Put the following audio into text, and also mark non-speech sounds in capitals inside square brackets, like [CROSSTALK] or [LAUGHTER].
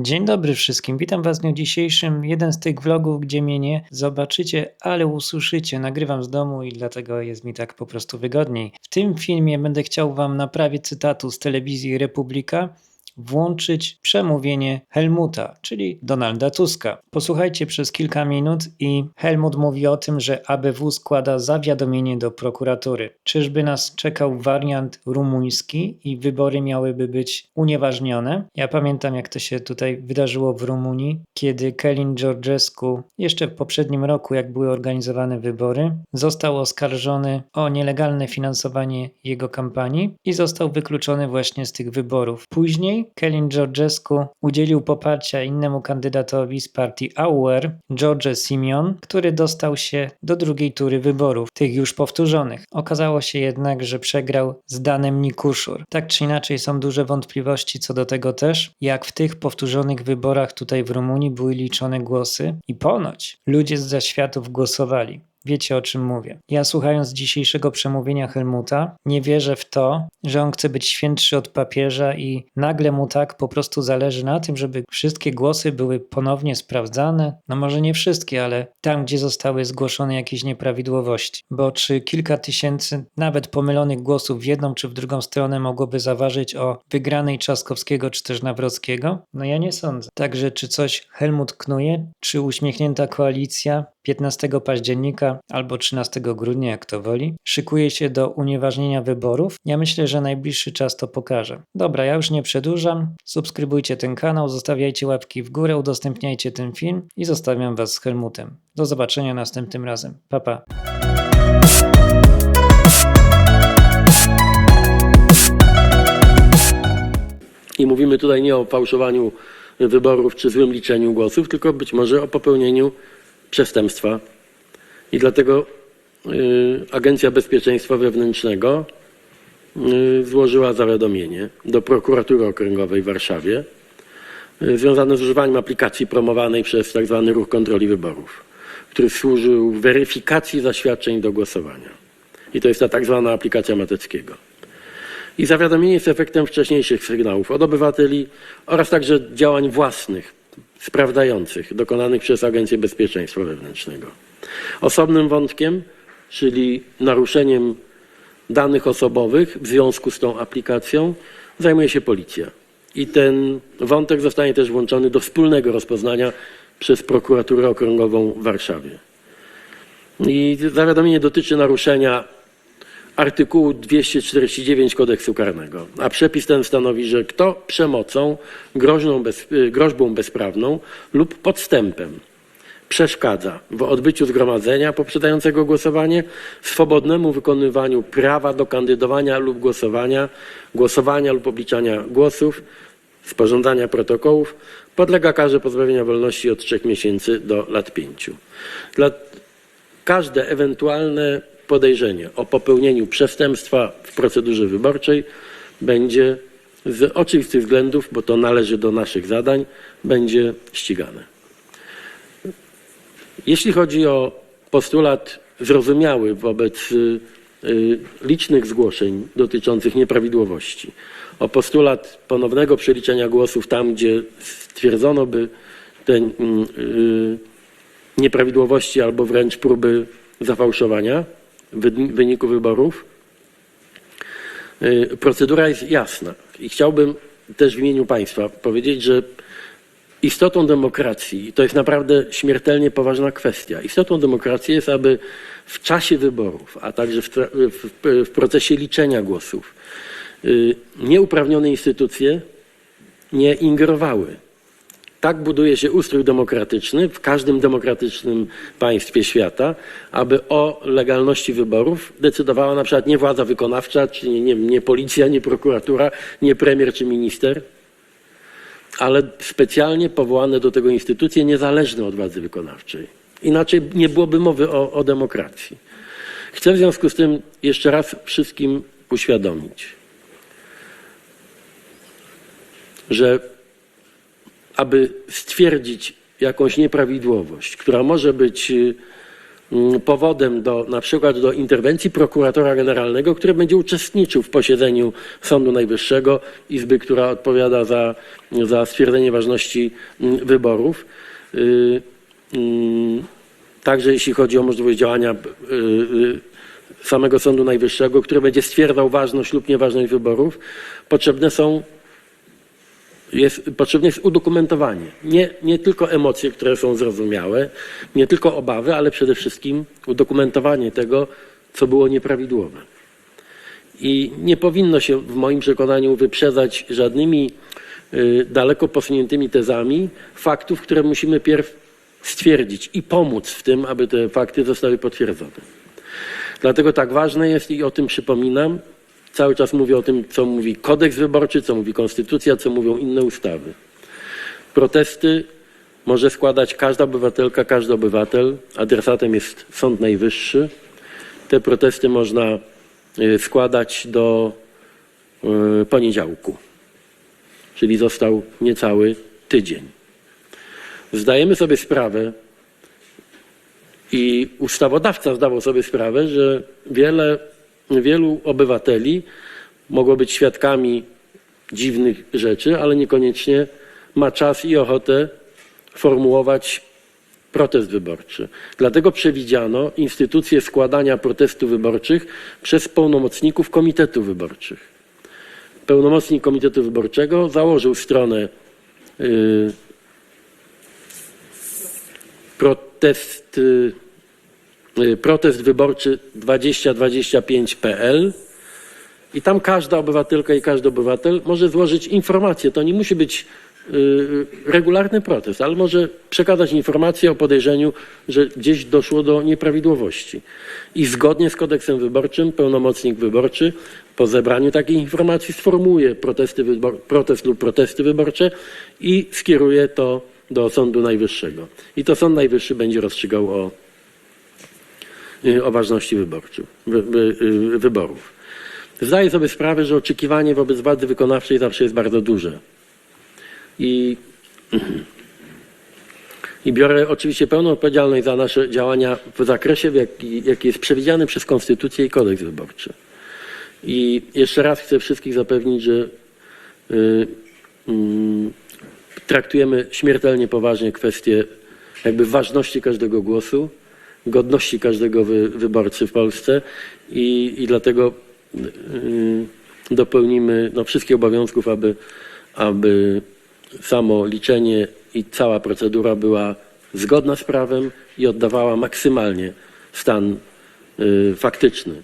Dzień dobry wszystkim, witam was w dniu dzisiejszym. Jeden z tych vlogów, gdzie mnie nie zobaczycie, ale usłyszycie. Nagrywam z domu i dlatego jest mi tak po prostu wygodniej. W tym filmie będę chciał wam na prawie cytatu z telewizji Republika włączyć przemówienie Helmuta, czyli Donalda Tuska. Posłuchajcie przez kilka minut i Helmut mówi o tym, że ABW składa zawiadomienie do prokuratury. Czyżby nas czekał wariant rumuński i wybory miałyby być unieważnione? Ja pamiętam, jak to się tutaj wydarzyło w Rumunii, kiedy Kelin Georgescu jeszcze w poprzednim roku, jak były organizowane wybory, został oskarżony o nielegalne finansowanie jego kampanii i został wykluczony właśnie z tych wyborów. Później Kelin Georgescu udzielił poparcia innemu kandydatowi z partii AUR, George Simeon, który dostał się do drugiej tury wyborów, tych już powtórzonych. Okazało się jednak, że przegrał z Danem Nikuszur. Tak czy inaczej są duże wątpliwości co do tego też, jak w tych powtórzonych wyborach tutaj w Rumunii były liczone głosy i ponoć ludzie z zaświatów głosowali. Wiecie o czym mówię. Ja słuchając dzisiejszego przemówienia Helmuta, nie wierzę w to, że on chce być świętszy od papieża i nagle mu tak po prostu zależy na tym, żeby wszystkie głosy były ponownie sprawdzane. No może nie wszystkie, ale tam, gdzie zostały zgłoszone jakieś nieprawidłowości. Bo czy kilka tysięcy nawet pomylonych głosów w jedną czy w drugą stronę mogłoby zaważyć o wygranej Trzaskowskiego czy też Nawrockiego? No ja nie sądzę. Także czy coś Helmut knuje, czy uśmiechnięta koalicja 15 października albo 13 grudnia, jak to woli, szykuje się do unieważnienia wyborów. Ja myślę, że najbliższy czas to pokaże. Dobra, ja już nie przedłużam. Subskrybujcie ten kanał, zostawiajcie łapki w górę, udostępniajcie ten film i zostawiam Was z Helmutem. Do zobaczenia następnym razem. Pa pa. I mówimy tutaj nie o fałszowaniu wyborów czy złym liczeniu głosów, tylko być może o popełnieniu przestępstwa. I dlatego y, Agencja Bezpieczeństwa Wewnętrznego y, złożyła zawiadomienie do prokuratury okręgowej w Warszawie y, związane z używaniem aplikacji promowanej przez tzw. ruch kontroli wyborów, który służył weryfikacji zaświadczeń do głosowania. I to jest ta tak zwana aplikacja Mateckiego. I zawiadomienie jest efektem wcześniejszych sygnałów od obywateli oraz także działań własnych, sprawdzających, dokonanych przez Agencję Bezpieczeństwa Wewnętrznego. Osobnym wątkiem, czyli naruszeniem danych osobowych w związku z tą aplikacją, zajmuje się policja. I ten wątek zostanie też włączony do wspólnego rozpoznania przez prokuraturę okręgową w Warszawie. I zawiadomienie dotyczy naruszenia artykułu 249 kodeksu karnego, a przepis ten stanowi, że kto przemocą, groźną bez, groźbą bezprawną lub podstępem przeszkadza w odbyciu zgromadzenia poprzedzającego głosowanie swobodnemu wykonywaniu prawa do kandydowania lub głosowania, głosowania lub obliczania głosów, sporządzania protokołów, podlega karze pozbawienia wolności od 3 miesięcy do lat 5. Dla każde ewentualne podejrzenie o popełnieniu przestępstwa w procedurze wyborczej będzie z oczywistych względów, bo to należy do naszych zadań, będzie ścigane. Jeśli chodzi o postulat zrozumiały wobec y, y, licznych zgłoszeń dotyczących nieprawidłowości, o postulat ponownego przeliczenia głosów tam, gdzie stwierdzono by te y, nieprawidłowości albo wręcz próby zafałszowania, wyniku wyborów. Procedura jest jasna i chciałbym też w imieniu Państwa powiedzieć, że istotą demokracji, to jest naprawdę śmiertelnie poważna kwestia, istotą demokracji jest, aby w czasie wyborów, a także w, w, w procesie liczenia głosów, nieuprawnione instytucje nie ingerowały tak buduje się ustrój demokratyczny w każdym demokratycznym państwie świata, aby o legalności wyborów decydowała na przykład nie władza wykonawcza, czy nie, nie, nie policja, nie prokuratura, nie premier czy minister, ale specjalnie powołane do tego instytucje niezależne od władzy wykonawczej. Inaczej nie byłoby mowy o, o demokracji. Chcę w związku z tym jeszcze raz wszystkim uświadomić, że aby stwierdzić jakąś nieprawidłowość, która może być mm, powodem do, na przykład do interwencji prokuratora generalnego, który będzie uczestniczył w posiedzeniu Sądu Najwyższego, Izby, która odpowiada za, za stwierdzenie ważności mm, wyborów. Y, mm, Także jeśli chodzi o możliwość działania y, y, samego Sądu Najwyższego, który będzie stwierdzał ważność lub nieważność wyborów, potrzebne są jest, potrzebne jest udokumentowanie. Nie, nie tylko emocje, które są zrozumiałe, nie tylko obawy, ale przede wszystkim udokumentowanie tego, co było nieprawidłowe. I nie powinno się w moim przekonaniu wyprzedzać żadnymi y, daleko posuniętymi tezami faktów, które musimy pierw stwierdzić i pomóc w tym, aby te fakty zostały potwierdzone. Dlatego tak ważne jest i o tym przypominam. Cały czas mówię o tym, co mówi kodeks wyborczy, co mówi konstytucja, co mówią inne ustawy. Protesty może składać każda obywatelka, każdy obywatel. Adresatem jest Sąd Najwyższy. Te protesty można y, składać do y, poniedziałku, czyli został niecały tydzień. Zdajemy sobie sprawę, i ustawodawca zdawał sobie sprawę, że wiele, wielu obywateli mogło być świadkami dziwnych rzeczy, ale niekoniecznie ma czas i ochotę formułować protest wyborczy. Dlatego przewidziano instytucję składania protestów wyborczych przez pełnomocników komitetu wyborczych. Pełnomocnik komitetu wyborczego założył stronę y, protest, y, y, protest wyborczy 2025.pl i tam każda obywatelka i każdy obywatel może złożyć informację. To nie musi być y, regularny protest, ale może przekazać informację o podejrzeniu, że gdzieś doszło do nieprawidłowości. I zgodnie z kodeksem wyborczym pełnomocnik wyborczy po zebraniu takiej informacji sformułuje protesty wybor- protest lub protesty wyborcze i skieruje to do Sądu Najwyższego. I to Sąd Najwyższy będzie rozstrzygał o, y, o ważności wyborczych, wy, wy, y, wyborów. Zdaję sobie sprawę, że oczekiwanie wobec władzy wykonawczej zawsze jest bardzo duże. I, [CLEARS THROAT] i biorę oczywiście pełną odpowiedzialność za nasze działania w zakresie, w jaki, jaki jest przewidziany przez Konstytucję i Kodeks Wyborczy. I jeszcze raz chcę wszystkich zapewnić, że y, mm, traktujemy śmiertelnie poważnie kwestię jakby ważności każdego głosu, godności każdego wy, wyborcy w Polsce i, i dlatego y, dopełnimy no, wszystkich obowiązków, aby, aby samo liczenie i cała procedura była zgodna z prawem i oddawała maksymalnie stan y, faktyczny.